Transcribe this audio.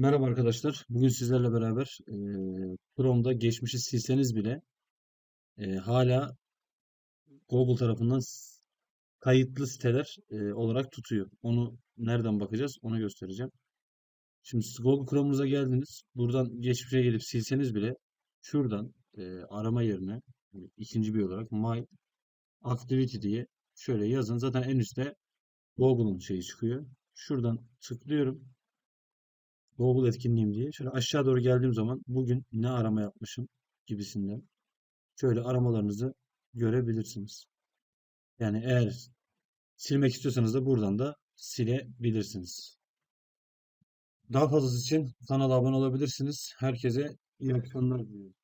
Merhaba arkadaşlar. Bugün sizlerle beraber eee Chrome'da geçmişi silseniz bile eee, hala Google tarafından kayıtlı siteler eee, olarak tutuyor. Onu nereden bakacağız? Onu göstereceğim. Şimdi siz Google Chrome'unuza geldiniz. Buradan geçmişe gelip silseniz bile şuradan eee, arama yerine e, ikinci bir olarak My Activity diye şöyle yazın. Zaten en üstte Google'un şeyi çıkıyor. Şuradan tıklıyorum. Google etkinliğim diye. Şöyle aşağı doğru geldiğim zaman bugün ne arama yapmışım gibisinden şöyle aramalarınızı görebilirsiniz. Yani eğer silmek istiyorsanız da buradan da silebilirsiniz. Daha fazlası için kanala abone olabilirsiniz. Herkese iyi akşamlar diliyorum.